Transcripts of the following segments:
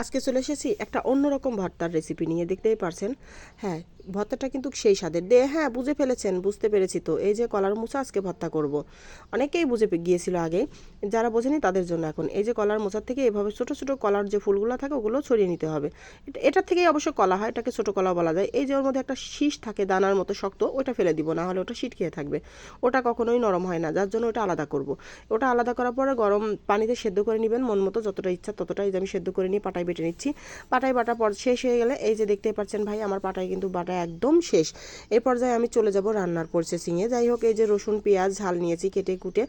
আজকে চলে এসেছি একটা অন্যরকম ভর্তার রেসিপি নিয়ে, দেখতেই পারছেন? হ্যাঁ ভর্তাটা কিন্তু সেই স্বাদের। দে হ্যাঁ বুঝে ফেলেছেন, বুঝতে পেরেছি তো। এই যে কলার মোচা আজকে ভর্তা করব। অনেকেই বুঝে গিয়েছিল আগে, যারা বোঝেনি তাদের জন্য এখন। এই যে কলার মোচার থেকে এভাবে ছোটো ছোটো কলার যে ফুলগুলো থাকে, ওগুলো ছড়িয়ে নিতে হবে। এটা- থেকেই অবশ্য কলা হয়, এটাকে ছোটো কলা বলা যায়। এই যে ওর মধ্যে একটা শীষ থাকে, দানার মতো শক্ত ওটা ফেলে দিব, না হলে ওটা খেয়ে থাকবে। ওটা কখনোই নরম হয় না, যার জন্য ওটা আলাদা করব। ওটা আলাদা করার পরে গরম পানিতে সেদ্ধ করে নেবেন, মন মতো যতটা ইচ্ছা ততটাই আমি সেদ্ধ করে নিয়ে পাটায় বেটে নিচ্ছি। পাটায় বাটা পর শেষ হয়ে গেলে এই যে দেখতে পাচ্ছেন ভাই, আমার পাটায় কিন্তু বাটা একদম শেষ। এই পর্যায়ে আমি চলে যাব রান্নার প্রসেসিংয়ে যাই হোক, এই যে রসুন, পেঁয়াজ, ঝাল নিয়েছি কেটে কুটে।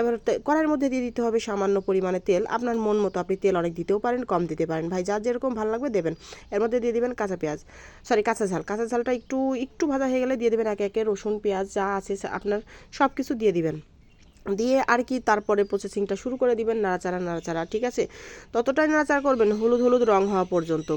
এবার কড়াইয়ের মধ্যে দিয়ে দিতে হবে সামান্য পরিমাণে তেল। আপনার মন মতো আপনি তেল অনেক দিতেও পারেন, কম দিতে পারেন। ভাই, যার যেরকম ভালো লাগবে দেবেন। এর মধ্যে দিয়ে দিবেন কাঁচা পেঁয়াজ। সরি কাঁচা ঝাল। কাঁচা ঝালটা একটু একটু ভাজা হয়ে গেলে দিয়ে দেবেন একে একে রসুন, পেঁয়াজ যা আছে আপনার সব কিছু দিয়ে দিবেন। দিয়ে আর কি তারপরে প্রসেসিংটা শুরু করে দিবেন, নাড়াচাড়া নাড়াচাড়া, ঠিক আছে? ততটাই নাড়াচাড়া করবেন, হলুদ হলুদ রং হওয়া পর্যন্ত।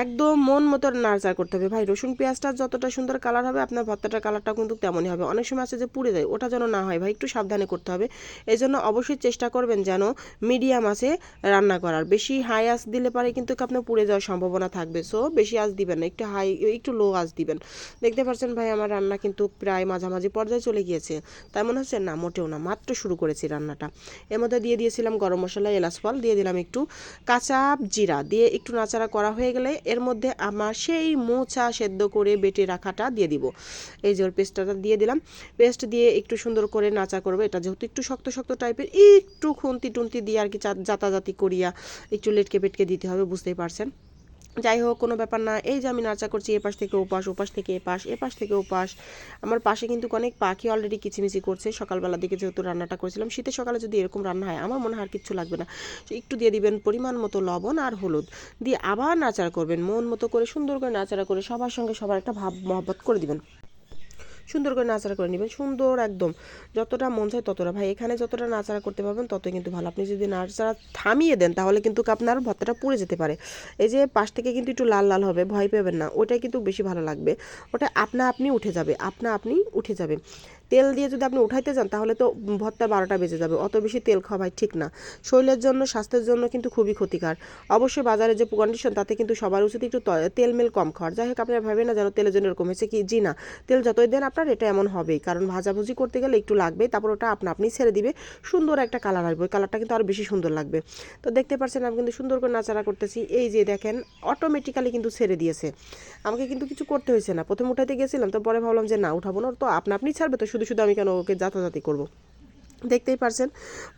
একদম মন মতো নাড়াচাড়া করতে হবে। ভাই, রসুন, পেঁয়াজটা যতটা সুন্দর কালার হবে, আপনার ভর্তাটার কালারটা কিন্তু তেমনই হবে। অনেক সময় আছে যে পুড়ে যায়, ওটা যেন না হয়। ভাই, একটু সাবধানে করতে হবে। এই জন্য অবশ্যই চেষ্টা করবেন যেন মিডিয়াম আছে রান্না করার। বেশি হাই আঁচ দিলে পারে কিন্তু আপনার পুড়ে যাওয়ার সম্ভাবনা থাকবে। সো বেশি আঁচ দিবেন না, একটু হাই একটু লো আঁচ দিবেন। দেখতে পাচ্ছেন ভাই, আমার রান্না কিন্তু প্রায় মাঝামাঝি পর্যায়ে চলে গিয়েছে। তাই মনে হচ্ছে না, মোটেও না, মাত্র শুরু করেছি রান্নাটা। এর মধ্যে দিয়ে দিয়েছিলাম গরম মশলা, এলাচ, ফল, দিয়ে দিলাম একটু কাঁচা জিরা। দিয়ে একটু নাচাড়া করা হয়ে গেলে এর মধ্যে আমার সেই মোচা সেদ্ধ করে বেটে রাখাটা দিয়ে দিব। এই যে ওর পেস্টটা দিয়ে দিলাম। পেস্ট দিয়ে একটু সুন্দর করে নাচা করব। এটা যেহেতু একটু শক্ত শক্ত টাইপের, একটু খুন্তি টুন্তি দিয়ে আর কি যাতাযাতি করিয়া একটু লেটকে পেটকে দিতে হবে, বুঝতেই পারছেন? যাই হোক, কোনো ব্যাপার না। এই যে আমি নাচা করছি এপাশ থেকে ওপাশ ওপাশ থেকে এপাশ এপাশ থেকে ওপাশ। আমার পাশে কিন্তু অনেক পাখি অলরেডি কিচিমিচি করছে। সকালবেলা দিকে যেহেতু রান্নাটা করেছিলাম, শীতের সকালে যদি এরকম রান্না হয়, আমার মনে হয় আর কিচ্ছু লাগবে না। একটু দিয়ে দিবেন পরিমাণ মতো লবণ আর হলুদ। দিয়ে আবার নাচাড়া করবেন, মন মতো করে সুন্দর করে নাচাড়া করে সবার সঙ্গে সবার একটা ভাব মহব্বত করে দিবেন। সুন্দর করে নাচাড়া করে নেবেন। সুন্দর একদম। যতটা মন চায় ততটা। ভাই, এখানে যতটা নাচাড়া করতে পারবেন ততই কিন্তু ভালো। আপনি যদি নাচাড়া থামিয়ে দেন তাহলে কিন্তু আপনার ভর্তাটা পুড়ে যেতে পারে। এই যে পাশ থেকে কিন্তু একটু লাল লাল হবে, ভয় পাবেন না। ওটাই কিন্তু বেশি ভালো লাগবে। ওটা আপনা আপনি উঠে যাবে। আপনা আপনি উঠে যাবে তেল দিয়ে যদি আপনি উঠাইতে যান, তাহলে তো ভর্তা বারোটা বেজে যাবে। অত বেশি তেল খাওয়া ভাই ঠিক না। শরীরের জন্য, স্বাস্থ্যের জন্য কিন্তু খুবই ক্ষতিকার। অবশ্যই বাজারে যে কন্ডিশন তাতে কিন্তু সবার উচিত একটু তেল মেল কম খাওয়ার। যাই হোক, আপনারা ভাবেন না যেন তেলের জন্য এরকম হয়েছে কি? জি না। তেল যতই দেন আপনার, এটা এমন হবেই। কারণ ভাজাভুজি করতে গেলে একটু লাগবে তারপর ওটা আপনা আপনি ছেড়ে দিবে। সুন্দর একটা কালার আসবে। কালারটা কিন্তু আরও বেশি সুন্দর লাগবে। তো দেখতে পাচ্ছেন, আমি কিন্তু সুন্দর করে নাচাড়া করতেছি। এই যে দেখেন অটোমেটিক্যালি কিন্তু ছেড়ে দিয়েছে। আমাকে কিন্তু কিছু করতে হয়েছে না। প্রথম উঠাইতে গেছিলাম, তো পরে ভাবলাম যে না, উঠাবো না। তো আপনা আপনি ছাড়বে, তো শুধু শুধু আমি কেন ওকে যাতাযাতি করব? দেখতেই পারছেন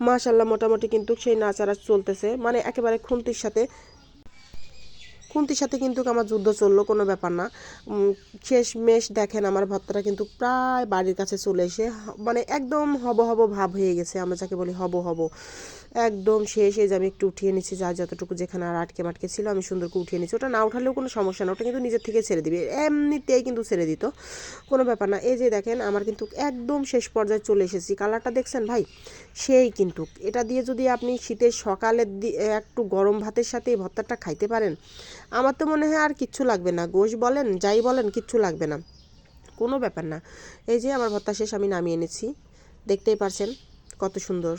মাশাল্লাহ মোটামুটি কিন্তু সেই নাচারা চলতেছে। মানে একেবারে খুন্তির সাথে খুন্তির সাথে কিন্তু আমার যুদ্ধ চলল, কোনো ব্যাপার না। শেষ মেশ দেখেন আমার ভর্তাটা কিন্তু প্রায় বাড়ির কাছে চলে এসে মানে একদম হব হব ভাব হয়ে গেছে, আমরা যাকে বলি হব হব। একদম শেষ, এই যে আমি একটু উঠিয়ে নিচ্ছি, যা যতটুকু যেখানে আর আটকে মাটকে ছিল, আমি সুন্দর করে উঠিয়ে নিচ্ছি। ওটা না উঠালেও কোনো সমস্যা না, ওটা কিন্তু নিজের থেকে ছেড়ে দিবে। এমনিতেই কিন্তু ছেড়ে দিত, কোনো ব্যাপার না। এই যে দেখেন, আমার কিন্তু একদম শেষ পর্যায়ে চলে এসেছি। কালারটা দেখছেন ভাই? সেই কিন্তু। এটা দিয়ে যদি আপনি শীতের সকালের একটু গরম ভাতের সাথে ভর্তাটা খাইতে পারেন আমার তো মনে হয় আর কিচ্ছু লাগবে না। গোশ বলেন, যাই বলেন, কিচ্ছু লাগবে না। কোনো ব্যাপার না। এই যে আমার ভর্তা শেষ, আমি নামিয়ে এনেছি। দেখতেই পারছেন কত সুন্দর।